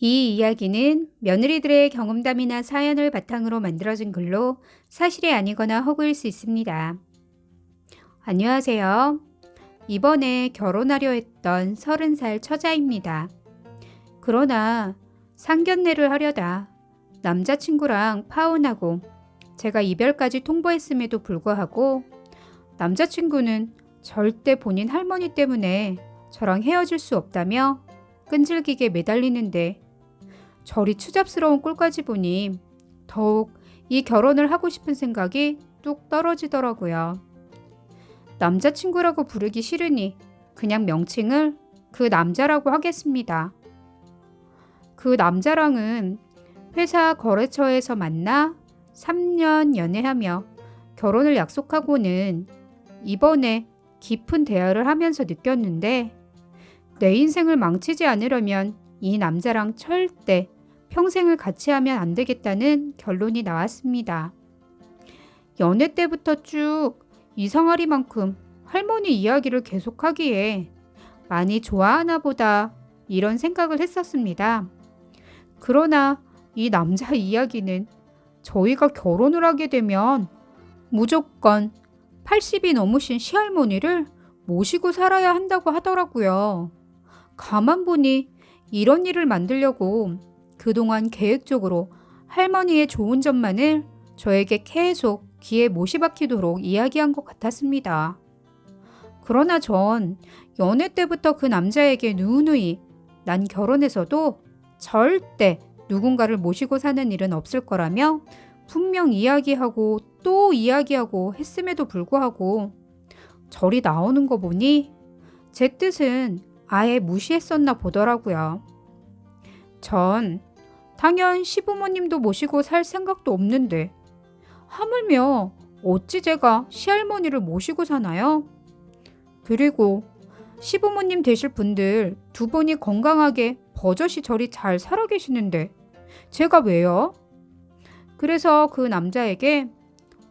이 이야기는 며느리들의 경험담이나 사연을 바탕으로 만들어진 글로 사실이 아니거나 허구일 수 있습니다. 안녕하세요. 이번에 결혼하려 했던 30살 처자입니다. 그러나 상견례를 하려다 남자친구랑 파혼하고 제가 이별까지 통보했음에도 불구하고 남자친구는 절대 본인 할머니 때문에 저랑 헤어질 수 없다며 끈질기게 매달리는데 저리 추잡스러운 꼴까지 보니 더욱 이 결혼을 하고 싶은 생각이 뚝 떨어지더라고요. 남자친구라고 부르기 싫으니 그냥 명칭을 그 남자라고 하겠습니다. 그 남자랑은 회사 거래처에서 만나 3년 연애하며 결혼을 약속하고는 이번에 깊은 대화를 하면서 느꼈는데 내 인생을 망치지 않으려면 이 남자랑 절대 평생을 같이 하면 안 되겠다는 결론이 나왔습니다. 연애 때부터 쭉 이상하리만큼 할머니 이야기를 계속하기에 많이 좋아하나 보다 이런 생각을 했었습니다. 그러나 이 남자 이야기는 저희가 결혼을 하게 되면 무조건 80이 넘으신 시할머니를 모시고 살아야 한다고 하더라고요. 가만 보니 이런 일을 만들려고 그동안 계획적으로 할머니의 좋은 점만을 저에게 계속 귀에 못이 박히도록 이야기한 것 같았습니다. 그러나 전 연애 때부터 그 남자에게 누누이 난 결혼해서도 절대 누군가를 모시고 사는 일은 없을 거라며 분명 이야기하고 또 이야기하고 했음에도 불구하고 절이 나오는 거 보니 제 뜻은 아예 무시했었나 보더라고요. 전 당연 시부모님도 모시고 살 생각도 없는데 하물며 어찌 제가 시할머니를 모시고 사나요? 그리고 시부모님 되실 분들 두 분이 건강하게 버젓이 저리 잘 살아 계시는데 제가 왜요? 그래서 그 남자에게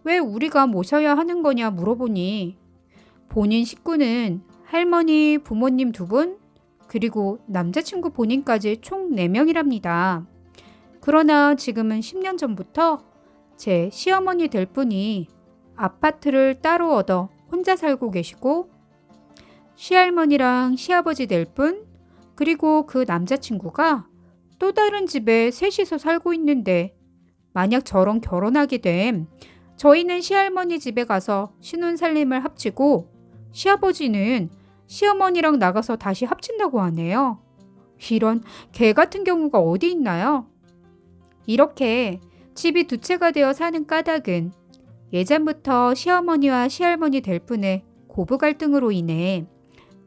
왜 우리가 모셔야 하는 거냐 물어보니 본인 식구는 할머니, 부모님 두 분, 그리고 남자친구 본인까지 총 4명이랍니다. 그러나 지금은 10년 전부터 제 시어머니 될 분이 아파트를 따로 얻어 혼자 살고 계시고 시할머니랑 시아버지 될 분, 그리고 그 남자친구가 또 다른 집에 셋이서 살고 있는데 만약 저런 결혼하게 됨 저희는 시할머니 집에 가서 신혼 살림을 합치고 시아버지는 시어머니랑 나가서 다시 합친다고 하네요. 이런 개 같은 경우가 어디 있나요? 이렇게 집이 두 채가 되어 사는 까닭은 예전부터 시어머니와 시할머니 될 분의 고부 갈등으로 인해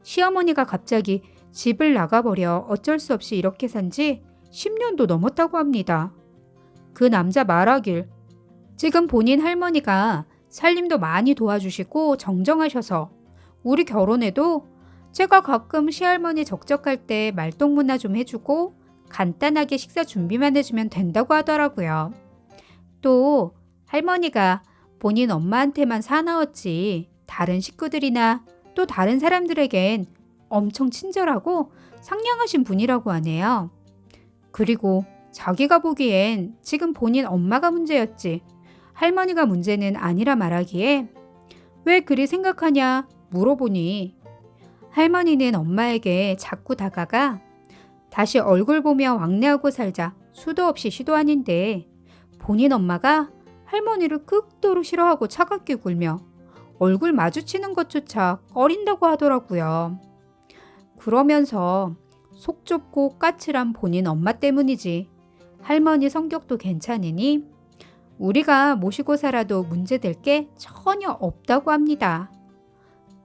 시어머니가 갑자기 집을 나가버려 어쩔 수 없이 이렇게 산 지 10년도 넘었다고 합니다. 그 남자 말하길 지금 본인 할머니가 살림도 많이 도와주시고 정정하셔서 우리 결혼에도 제가 가끔 시할머니 적적할 때 말동무나 좀 해주고 간단하게 식사 준비만 해주면 된다고 하더라고요. 또 할머니가 본인 엄마한테만 사나웠지 다른 식구들이나 또 다른 사람들에겐 엄청 친절하고 상냥하신 분이라고 하네요. 그리고 자기가 보기엔 지금 본인 엄마가 문제였지 할머니가 문제는 아니라 말하기에 왜 그리 생각하냐 물어보니 할머니는 엄마에게 자꾸 다가가 다시 얼굴 보며 왕래하고 살자 수도 없이 시도하는데 본인 엄마가 할머니를 극도로 싫어하고 차갑게 굴며 얼굴 마주치는 것조차 꺼린다고 하더라고요. 그러면서 속 좁고 까칠한 본인 엄마 때문이지 할머니 성격도 괜찮으니 우리가 모시고 살아도 문제될 게 전혀 없다고 합니다.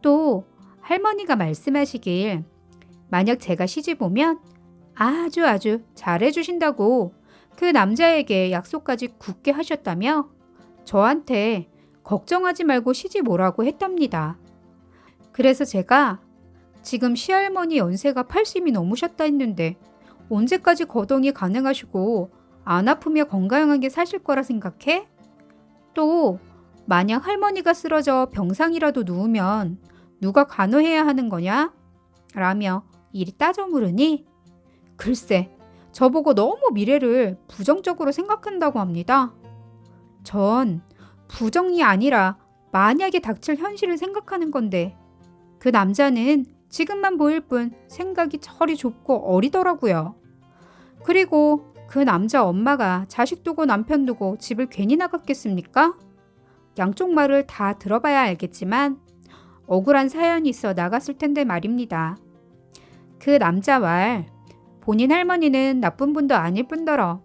또 할머니가 말씀하시길 만약 제가 시집 오면 아주 아주 잘해주신다고 그 남자에게 약속까지 굳게 하셨다며 저한테 걱정하지 말고 시집 오라고 했답니다. 그래서 제가 지금 시할머니 연세가 80이 넘으셨다 했는데 언제까지 거동이 가능하시고 안 아프며 건강하게 사실 거라 생각해? 또 만약 할머니가 쓰러져 병상이라도 누우면 누가 간호해야 하는 거냐? 라며 이리 따져 물으니 글쎄 저보고 너무 미래를 부정적으로 생각한다고 합니다. 전 부정이 아니라 만약에 닥칠 현실을 생각하는 건데 그 남자는 지금만 보일 뿐 생각이 저리 좁고 어리더라고요. 그리고 그 남자 엄마가 자식 두고 남편 두고 집을 괜히 나갔겠습니까? 양쪽 말을 다 들어봐야 알겠지만 억울한 사연이 있어 나갔을 텐데 말입니다. 그 남자 말 본인 할머니는 나쁜 분도 아닐 뿐더러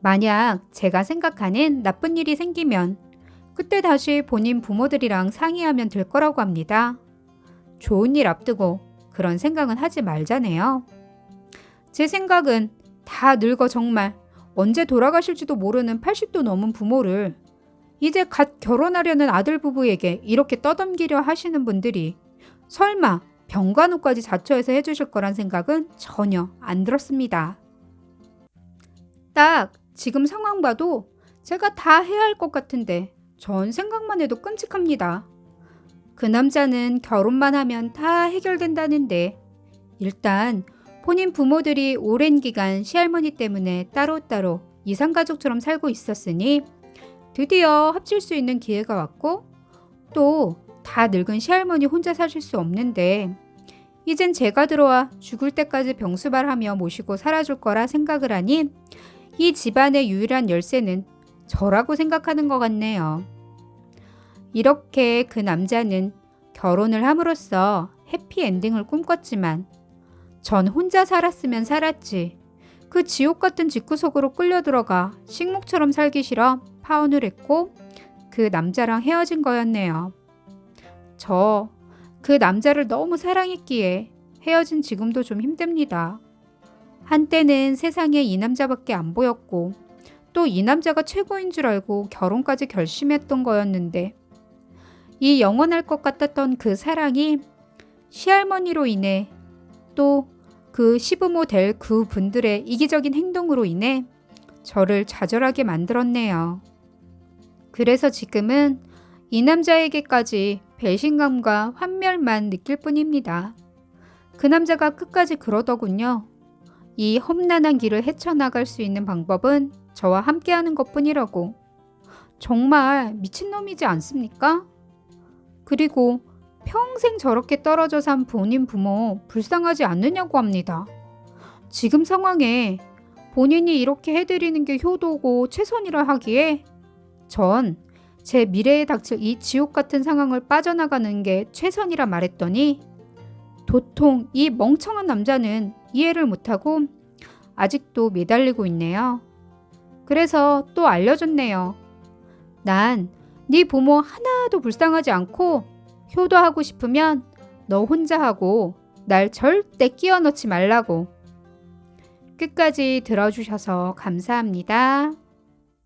만약 제가 생각하는 나쁜 일이 생기면 그때 다시 본인 부모들이랑 상의하면 될 거라고 합니다. 좋은 일 앞두고 그런 생각은 하지 말자네요. 제 생각은 다 늙어 정말 언제 돌아가실지도 모르는 80도 넘은 부모를 이제 갓 결혼하려는 아들 부부에게 이렇게 떠넘기려 하시는 분들이 설마 병간호까지 자처해서 해주실 거란 생각은 전혀 안 들었습니다. 딱 지금 상황 봐도 제가 다 해야 할 것 같은데 전 생각만 해도 끔찍합니다. 그 남자는 결혼만 하면 다 해결된다는데 일단 본인 부모들이 오랜 기간 시할머니 때문에 따로따로 이상가족처럼 살고 있었으니 드디어 합칠 수 있는 기회가 왔고 또 다 늙은 시할머니 혼자 사실 수 없는데 이젠 제가 들어와 죽을 때까지 병수발하며 모시고 살아줄 거라 생각을 하니 이 집안의 유일한 열쇠는 저라고 생각하는 것 같네요. 이렇게 그 남자는 결혼을 함으로써 해피엔딩을 꿈꿨지만 전 혼자 살았으면 살았지. 그 지옥 같은 집구석으로 끌려 들어가 식목처럼 살기 싫어 파혼을 했고 그 남자랑 헤어진 거였네요. 저 그 남자를 너무 사랑했기에 헤어진 지금도 좀 힘듭니다. 한때는 세상에 이 남자밖에 안 보였고 또 이 남자가 최고인 줄 알고 결혼까지 결심했던 거였는데 이 영원할 것 같았던 그 사랑이 시할머니로 인해 또 그 시부모 될 그 분들의 이기적인 행동으로 인해 저를 좌절하게 만들었네요. 그래서 지금은 이 남자에게까지 배신감과 환멸만 느낄 뿐입니다. 그 남자가 끝까지 그러더군요. 이 험난한 길을 헤쳐나갈 수 있는 방법은 저와 함께하는 것 뿐이라고. 정말 미친놈이지 않습니까? 그리고 평생 저렇게 떨어져 산 본인 부모 불쌍하지 않느냐고 합니다. 지금 상황에 본인이 이렇게 해드리는 게 효도고 최선이라 하기에 전 제 미래에 닥칠 이 지옥 같은 상황을 빠져나가는 게 최선이라 말했더니 도통 이 멍청한 남자는 이해를 못하고 아직도 매달리고 있네요. 그래서 또 알려줬네요. 난 네 부모 하나도 불쌍하지 않고 효도하고 싶으면 너 혼자 하고 날 절대 끼워 넣지 말라고. 끝까지 들어주셔서 감사합니다.